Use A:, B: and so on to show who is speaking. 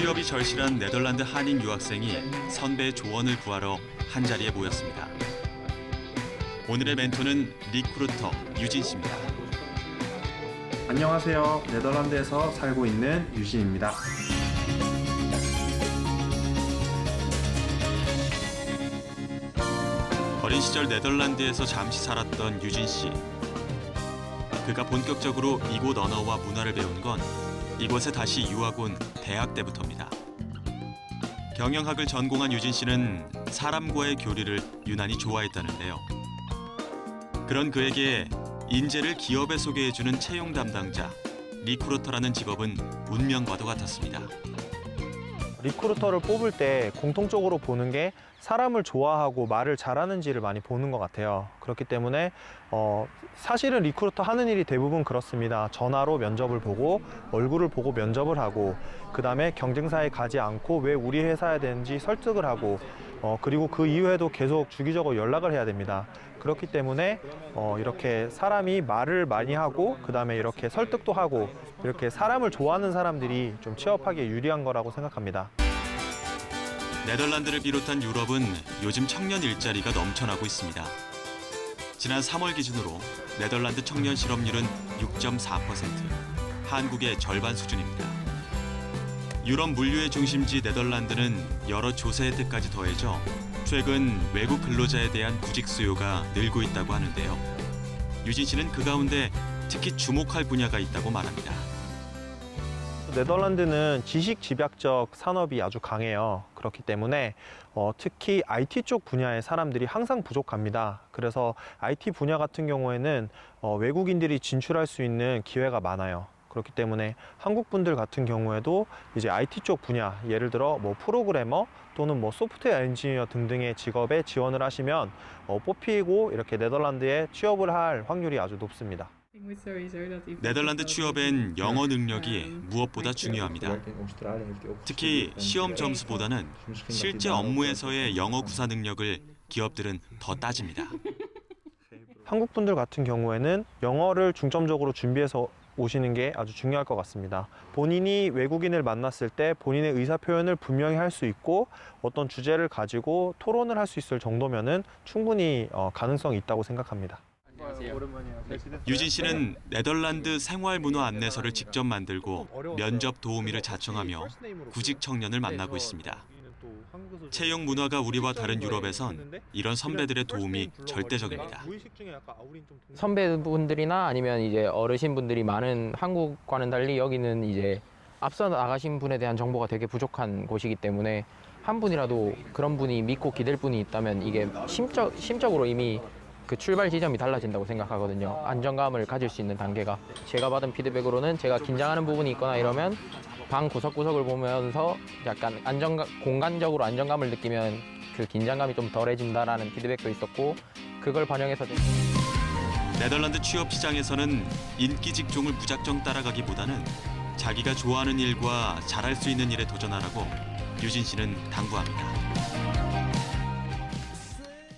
A: 취업이 절실한 네덜란드 한인 유학생이 선배의 조언을 구하러 한 자리에 모였습니다. 오늘의 멘토는 리크루터 유진 씨입니다.
B: 안녕하세요. 네덜란드에서 살고 있는 유진입니다.
A: 어린 시절 네덜란드에서 잠시 살았던 유진 씨. 그가 본격적으로 이곳 언어와 문화를 배운 건 이곳에 다시 유학 온 대학 때부터입니다. 경영학을 전공한 유진 씨는 사람과의 교류를 유난히 좋아했다는데요. 그런 그에게 인재를 기업에 소개해주는 채용 담당자 리크루터라는 직업은 운명과도 같았습니다.
B: 리크루터를 뽑을 때 공통적으로 보는 게 사람을 좋아하고 말을 잘하는지를 많이 보는 것 같아요. 그렇기 때문에 어, 사실은 리크루터 하는 일이 대부분 그렇습니다. 전화로 면접을 보고 얼굴을 보고 면접을 하고 그 다음에 경쟁사에 가지 않고 왜 우리 회사에 되는지 설득을 하고 어, 그리고 그 이후에도 계속 주기적으로 연락을 해야 됩니다. 그렇기 때문에 어, 이렇게 사람이 말을 많이 하고 그 다음에 이렇게 설득도 하고 이렇게 사람을 좋아하는 사람들이 좀 취업하기에 유리한 거라고 생각합니다.
A: 네덜란드를 비롯한 유럽은 요즘 청년 일자리가 넘쳐나고 있습니다. 지난 3월 기준으로 네덜란드 청년 실업률은 6.4%, 한국의 절반 수준입니다. 유럽 물류의 중심지 네덜란드는 여러 조세 혜택까지 더해져 최근 외국 근로자에 대한 구직 수요가 늘고 있다고 하는데요. 유진 씨는 그 가운데 특히 주목할 분야가 있다고 말합니다.
B: 네덜란드는 지식 집약적 산업이 아주 강해요. 그렇기 때문에 어, 특히 IT 쪽 분야의 사람들이 항상 부족합니다. 그래서 IT 분야 같은 경우에는 어, 외국인들이 진출할 수 있는 기회가 많아요. 그렇기 때문에 한국 분들 같은 경우에도 이제 IT 쪽 분야, 예를 들어 뭐 프로그래머 또는 뭐 소프트웨어 엔지니어 등등의 직업에 지원을 하시면 어, 뽑히고 이렇게 네덜란드에 취업을 할 확률이 아주 높습니다.
A: 네덜란드 취업엔 영어 능력이 무엇보다 중요합니다. 특히 시험 점수보다는 실제 업무에서의 영어 구사 능력을 기업들은 더 따집니다.
B: 한국 분들 같은 경우에는 영어를 중점적으로 준비해서 오시는 게 아주 중요할 것 같습니다. 본인이 외국인을 만났을 때 본인의 의사 표현을 분명히 할 수 있고 어떤 주제를 가지고 토론을 할 수 있을 정도면은 충분히 어, 가능성이 있다고 생각합니다.
A: 유진 씨는 네덜란드 생활 문화 안내서를 직접 만들고 면접 도우미를 자청하며 구직 청년을 만나고 있습니다. 채용 문화가 우리와 다른 유럽에선 이런 선배들의 도움이 절대적입니다.
C: 선배분들이나 아니면 이제 어르신분들이 많은 한국과는 달리 여기는 이제 앞서 나가신 분에 대한 정보가 되게 부족한 곳이기 때문에 한 분이라도 그런 분이 믿고 기댈 분이 있다면 이게 심적, 심적으로 이미 그 출발 지점이 달라진다고 생각하거든요. 안정감을 가질 수 있는 단계가. 제가 받은 피드백으로는 제가 긴장하는 부분이 있거나 이러면 방 구석구석을 보면서 약간 안정감, 공간적으로 안정감을 느끼면 그 긴장감이 좀 덜해진다라는 피드백도 있었고 그걸 반영해서 좀
A: 네덜란드 취업 시장에서는 인기 직종을 무작정 따라가기보다는 자기가 좋아하는 일과 잘할 수 있는 일에 도전하라고 유진 씨는 당부합니다.